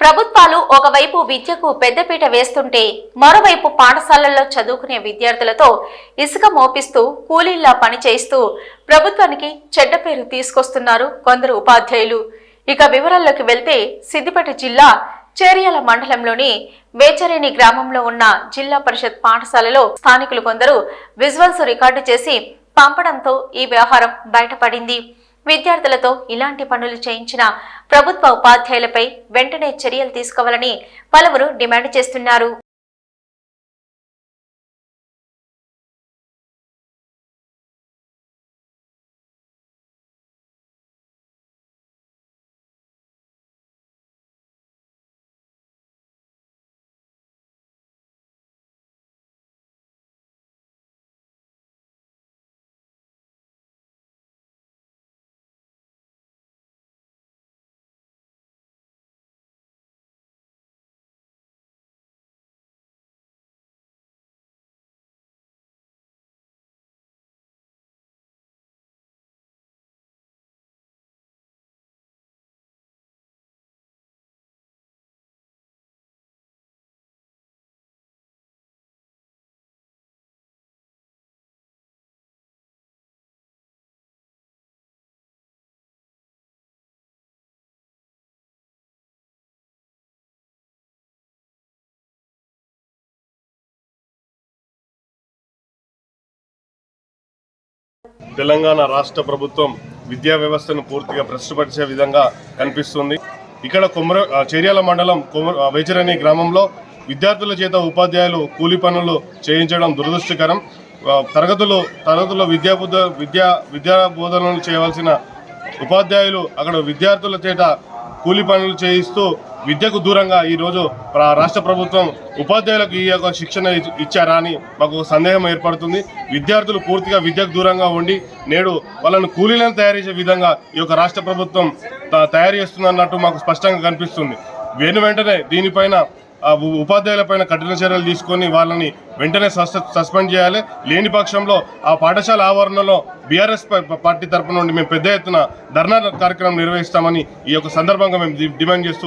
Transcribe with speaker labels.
Speaker 1: ప్రభుత్వాలు ఒకవైపు విద్యకు పెద్దపీట వేస్తుంటే మరోవైపు పాఠశాలల్లో చదువుకునే విద్యార్థులతో ఇసుక మోపిస్తూ కూలీల్లా పనిచేస్తూ ప్రభుత్వానికి చెడ్డ పేరు తీసుకొస్తున్నారు కొందరు ఉపాధ్యాయులు. ఇక వివరాల్లోకి వెళ్తే సిద్దిపేట జిల్లా చేర్యాల మండలంలోని వేచరేని గ్రామంలో ఉన్న జిల్లా పరిషత్ పాఠశాలలో స్థానికులు కొందరు విజువల్స్ రికార్డు చేసి పంపడంతో ఈ వ్యవహారం బయటపడింది. విద్యార్థులతో ఇలాంటి పనులు చేయించిన ప్రభుత్వ ఉపాధ్యాయులపై వెంటనే చర్యలు తీసుకోవాలని పలువురు డిమాండ్ చేస్తున్నారు.
Speaker 2: తెలంగాణ రాష్ట్ర ప్రభుత్వం విద్యా వ్యవస్థను పూర్తిగా ప్రశ్నపరిచే విధంగా కనిపిస్తుంది. ఇక్కడ కొమర చేర్యాల మండలం కొమర ఆ, వేచరణి గ్రామంలో విద్యార్థుల చేత ఉపాధ్యాయులు కూలి పనులు చేయించడం దురదృష్టకరం. తరగతులు తరగతుల్లో విద్యా బుద్ధ విద్యా విద్యా బోధనలు చేయవలసిన ఉపాధ్యాయులు అక్కడ విద్యార్థుల చేత కూలి పనులు చేయిస్తూ విద్యకు దూరంగా ఈరోజు రాష్ట్ర ప్రభుత్వం ఉపాధ్యాయులకు ఈ యొక్క శిక్షణ ఇచ్చారా అని మాకు సందేహం ఏర్పడుతుంది. విద్యార్థులు పూర్తిగా విద్యకు దూరంగా ఉండి నేడు వాళ్ళను కూలీలను తయారు చేసే విధంగా ఈ యొక్క రాష్ట్ర ప్రభుత్వం త- తయారు చేస్తుందన్నట్టు మాకు స్పష్టంగా కనిపిస్తుంది. వెను వెంటనే దీనిపైన ఉపాధ్యాయులపైన కఠిన చర్యలు తీసుకొని వాళ్ళని వెంటనే సస్పెండ్ చేయాలి. లేని పక్షంలో ఆ పాఠశాల ఆవరణలో బీఆర్ఎస్ పార్టీ తరపు నుండి మేము పెద్ద ఎత్తున ధర్నా కార్యక్రమం నిర్వహిస్తామని ఈ యొక్క సందర్భంగా మేము డిమాండ్ చేస్తూ